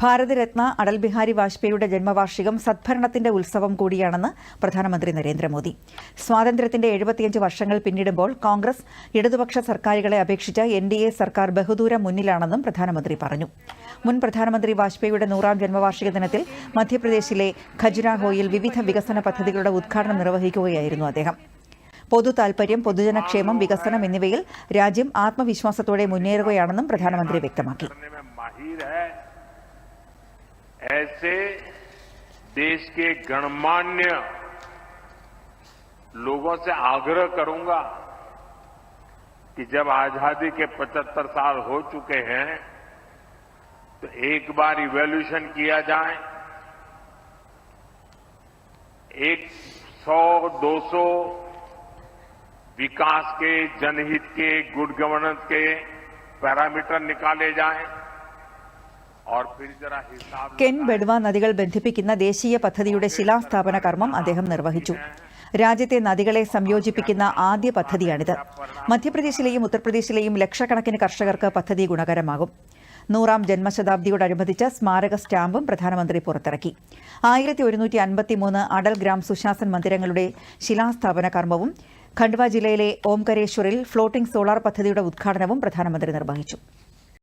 ഭാരതരത്ന അടൽ ബിഹാരി വാജ്പേയിയുടെ ജന്മവാർഷികം സദ്ഭരണത്തിന്റെ ഉത്സവം കൂടിയാണെന്ന് പ്രധാനമന്ത്രി നരേന്ദ്രമോദി. സ്വാതന്ത്ര്യത്തിന്റെ എഴുപത്തിയഞ്ച് വർഷങ്ങൾ പിന്നിടുമ്പോൾ കോൺഗ്രസ് ഇടതുപക്ഷ സർക്കാരുകളെ അപേക്ഷിച്ച് എൻ ഡി എ സർക്കാർ ബഹുദൂരം മുന്നിലാണെന്നും പ്രധാനമന്ത്രി പറഞ്ഞു. മുൻ പ്രധാനമന്ത്രി വാജ്പേയിയുടെ നൂറാം ജന്മവാർഷിക ദിനത്തിൽ മധ്യപ്രദേശിലെ ഖജുരാഹോയിൽ വിവിധ വികസന പദ്ധതികളുടെ ഉദ്ഘാടനം നിർവഹിക്കുകയായിരുന്നു അദ്ദേഹം. പൊതു താൽപര്യം പൊതുജനക്ഷേമം വികസനം എന്നിവയിൽ രാജ്യം ആത്മവിശ്വാസത്തോടെ മുന്നേറുകയാണെന്നും പ്രധാനമന്ത്രി വ്യക്തമാക്കി. ऐसे देश के गणमान्य लोगों से आग्रह करूँगा कि जब आज़ादी के 75 साल हो चुके हैं तो एक बार इवोल्यूशन किया जाए। एक सौ, दो सौ विकास के, जनहित के, गुड गवर्नेंस के पैरामीटर निकाले जाएँ। കെൻ ബെഡ്വ നദികൾ ബന്ധിപ്പിക്കുന്ന ദേശീയ പദ്ധതിയുടെ ശിലാസ്ഥാപന കർമ്മം അദ്ദേഹം നിർവഹിച്ചു. രാജ്യത്തെ നദികളെ സംയോജിപ്പിക്കുന്ന ആദ്യ പദ്ധതിയാണിത്. മധ്യപ്രദേശിലെയും ഉത്തർപ്രദേശിലെയും ലക്ഷക്കണക്കിന് കർഷകർക്ക് പദ്ധതി ഗുണകരമാകും. നൂറാം ജന്മശതാബ്ദിയോടനുബന്ധിച്ച് സ്മാരക സ്റ്റാമ്പും പ്രധാനമന്ത്രി പുറത്തിറക്കി. ആയിരത്തി ഒരുന്നൂറ്റി അൻപത്തിമൂന്ന് അടൽ ഗ്രാം സുശാസൻ മന്ദിരങ്ങളുടെ ശിലാസ്ഥാപന കർമ്മവും ഖണ്ഡ്വ ജില്ലയിലെ ഓംകരേശ്വറിൽ ഫ്ലോട്ടിംഗ് സോളാർ പദ്ധതിയുടെ ഉദ്ഘാടനവും പ്രധാനമന്ത്രി നിർവഹിച്ചു.